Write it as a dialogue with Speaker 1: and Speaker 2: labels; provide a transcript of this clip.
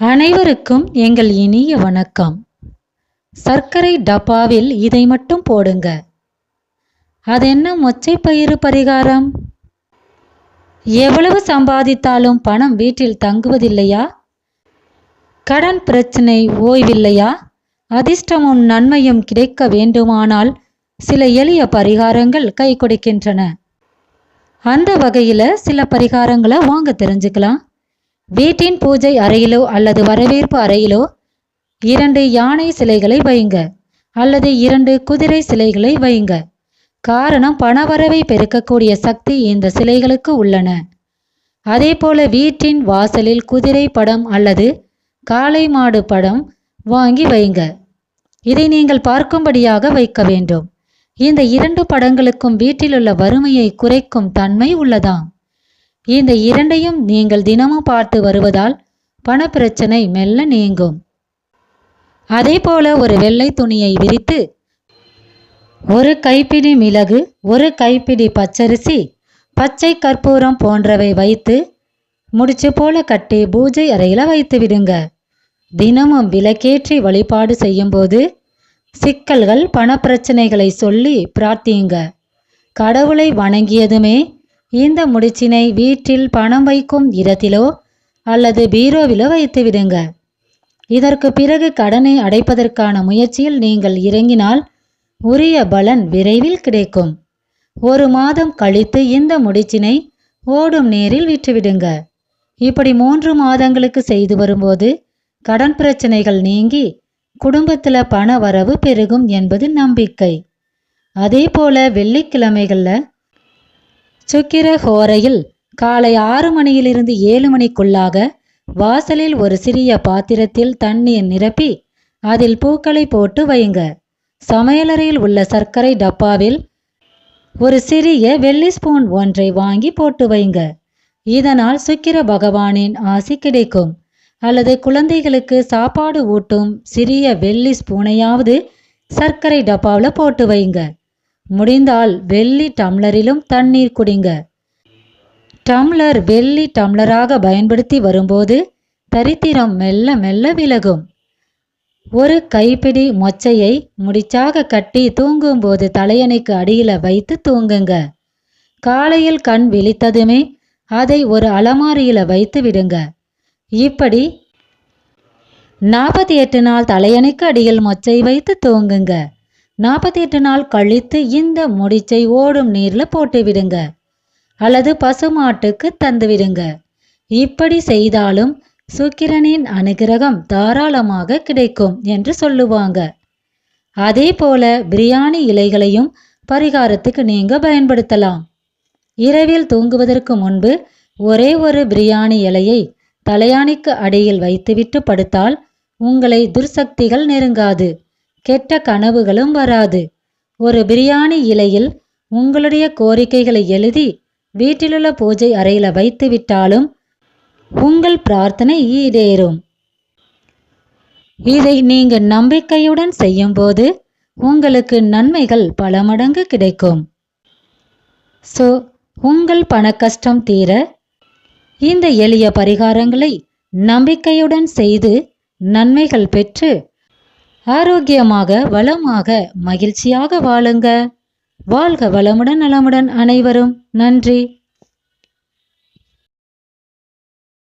Speaker 1: அனைவருக்கும் எங்கள் இனிய வணக்கம். சர்க்கரை டப்பாவில் இதை மட்டும் போடுங்க. அது மொச்சை பயிறு பரிகாரம்? எவ்வளவு சம்பாதித்தாலும் பணம் வீட்டில் தங்குவதில்லையா? கடன் பிரச்சனை ஓய்வில்லையா? அதிர்ஷ்டமும் நன்மையும் கிடைக்க வேண்டுமானால் சில எளிய பரிகாரங்கள் கை கொடுக்கின்றன. அந்த வகையில் சில பரிகாரங்களை வாங்க தெரிஞ்சுக்கலாம். வீட்டின் பூஜை அறையிலோ அல்லது வரவேற்பு அறையிலோ இரண்டு யானை சிலைகளை வையுங்க அல்லது இரண்டு குதிரை சிலைகளை வையுங்க காரணம் பணவரவை பெருக்கக்கூடிய சக்தி இந்த சிலைகளுக்கு உள்ளன. அதே போல வீட்டின் வாசலில் குதிரை படம் அல்லது காளை மாடு படம் வாங்கி வைங்க. இதை நீங்கள் பார்க்கும்படியாக வைக்க வேண்டும். இந்த இரண்டு படங்களுக்கும் வீட்டிலுள்ள வறுமையை குறைக்கும் தன்மை உள்ளதாம். இந்த இரண்டையும் நீங்கள் தினமும் பார்த்து வருவதால் பணப்பிரச்சனை மெல்ல நீங்கும். அதே போல ஒரு வெள்ளை துணியை விரித்து ஒரு கைப்பிடி மிளகு ஒரு கைப்பிடி பச்சரிசி பச்சை கற்பூரம் போன்றவை வைத்து முடிச்சு போல கட்டி பூஜை அறையில் வைத்து விடுங்க. தினமும் விளக்கேற்றி வழிபாடு செய்யும்போது சிக்கல்கள் பணப்பிரச்சனைகளை சொல்லி பிரார்த்தியுங்க. கடவுளை வணங்கியதுமே இந்த முடிச்சினை வீட்டில் பணம் வைக்கும் இடத்திலோ அல்லது பீரோவிலோ வைத்து விடுங்க இதற்கு பிறகு கடனை அடைப்பதற்கான முயற்சியில் நீங்கள் இறங்கினால் உரிய பலன் விரைவில் கிடைக்கும். ஒரு மாதம் கழித்து இந்த முடிச்சினை ஓடும் நேரில் விற்றுவிடுங்க இப்படி மூன்று மாதங்களுக்கு செய்து வரும்போது கடன் பிரச்சனைகள் நீங்கி குடும்பத்தில் பண வரவு பெருகும் என்பது நம்பிக்கை. அதே போல வெள்ளிக்கிழமைகளில் சுக்கிர ஹோரையில் காலை ஆறு மணியிலிருந்து ஏழு மணிக்குள்ளாக வாசலில் ஒரு சிறிய பாத்திரத்தில் தண்ணீர் நிரப்பி அதில் பூக்களை போட்டு வையுங்க சமையலறையில் உள்ள சர்க்கரை டப்பாவில் ஒரு சிறிய வெள்ளி ஸ்பூன் ஒன்றை வாங்கி போட்டு வைங்க. இதனால் சுக்கிர பகவானின் ஆசி கிடைக்கும். அல்லது குழந்தைகளுக்கு சாப்பாடு ஊட்டும் சிறிய வெள்ளி ஸ்பூனையாவது சர்க்கரை டப்பாவில் போட்டு வைங்க. முடிந்தால் வெள்ளி டம்ளரிலும் தண்ணீர் குடிங்க. டம்ளர் வெள்ளி டம்ளராக பயன்படுத்தி வரும்போது தரித்திரம் மெல்ல மெல்ல விலகும். ஒரு கைப்பிடி மொச்சையை முடிச்சாக கட்டி தூங்கும்போது தலையணைக்கு அடியில் வைத்து தூங்குங்க. காலையில் கண் விழித்ததுமே அதை ஒரு அலமாரியில் வைத்து விடுங்க. இப்படி நாற்பத்தி எட்டு நாள் தலையணைக்கு அடியில் மொச்சை வைத்து தூங்குங்க. நாற்பத்தி எட்டு நாள் கழித்து இந்த முடிச்சை ஓடும் நீரில் போட்டு விடுங்க. அல்லது பசுமாட்டுக்கு தந்து விடுங்க. இப்படி செய்தாலும் சுக்கிரனின் அனுகிரகம் தாராளமாக கிடைக்கும் என்று சொல்லுவாங்க. அதே போல பிரியாணி இலைகளையும் பரிகாரத்துக்கு நீங்க பயன்படுத்தலாம். இரவில் தூங்குவதற்கு முன்பு ஒரே ஒரு பிரியாணி இலையை தலையாணிக்கு அடியில் வைத்துவிட்டு படுத்தால் உங்களை துர்சக்திகள் நெருங்காது. கெட்ட கனவுகளும் வராது. ஒரு பிரியாணி இலையில் உங்களுடைய கோரிக்கைகளை எழுதி வீட்டிலுள்ள பூஜை அறையில் வைத்து விட்டாலும் உங்கள் பிரார்த்தனை ஈடேறும். இதை நீங்க நம்பிக்கையுடன் செய்யும்போது உங்களுக்கு நன்மைகள் பல மடங்கு கிடைக்கும். ஸோ உங்கள் பண கஷ்டம் தீர இந்த எளிய பரிகாரங்களை நம்பிக்கையுடன் செய்து நன்மைகள் பெற்று ஆரோக்கியமாக வளமாக மகிழ்ச்சியாக வாழுங்க. வாழ்க வளமுடன் நலமுடன் அனைவரும். நன்றி.